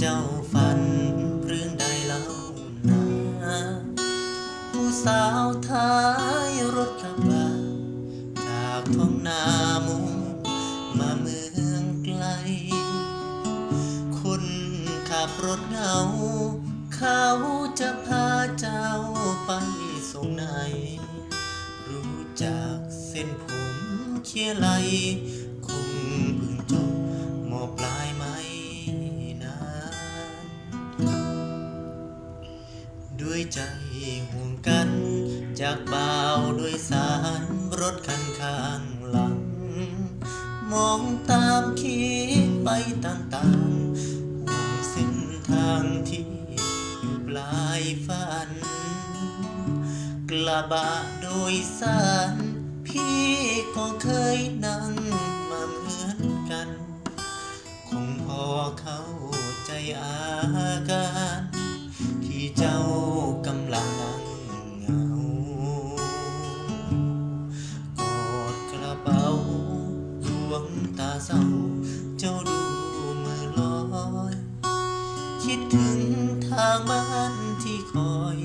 เจ้าฝันเรื่องใดเล่านาผู้สาวท้ายรถกระบะจากท้องนามุงมาเมืองไกล คนขับรถเงา เขาจะพาเจ้าไปส่งไหน รู้จักเส้นผมเคียไหล ห่วงกัน จากเบาด้วยสารรถคันข้างหลัง มองตามคิดไปต่างๆห่วงเส้นทางที่อยู่ปลายฝัน กระบะโดยสารพี่ก็เคยนั่งมาเหมือนกัน คงพอเข้าใจอาการที่เจ้า เศร้าเจ้าดูมือลอย คิดถึงทางบ้านที่คอย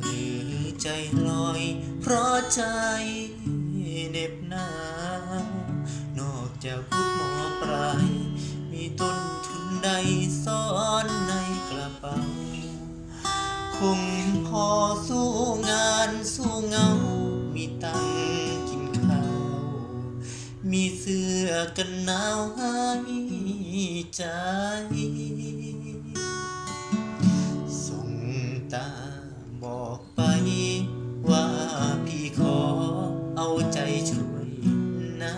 หรือใจลอย เพราะใจเหน็บหนาว นอกจากพุทหมอปลาย มีต้นทุนใดซ่อนในกระเป๋า คงพอสู้งานสู้ อกันหนาวให้ใจ ส่งตาบอกไปว่าพี่ขอเอาใจช่วยนะ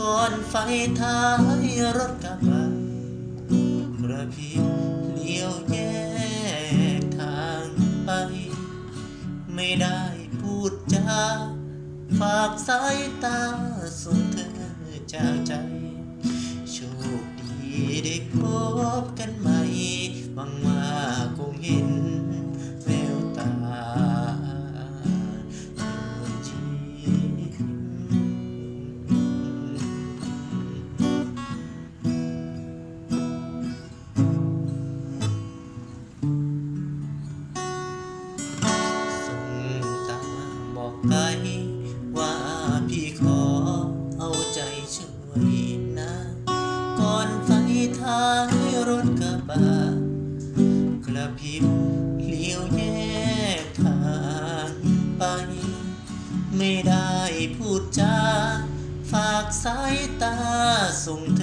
ก่อนไฟท้ายรถกระบะกระพริบเลี้ยวแยกทางไป ไม่ได้พูดจาฝากสายตาส่ง จากใจ โชคดีได้พบกันใหม่หวังว่าคงเห็น ไม่ได้พูดจา ฝากสายตาส่งเธ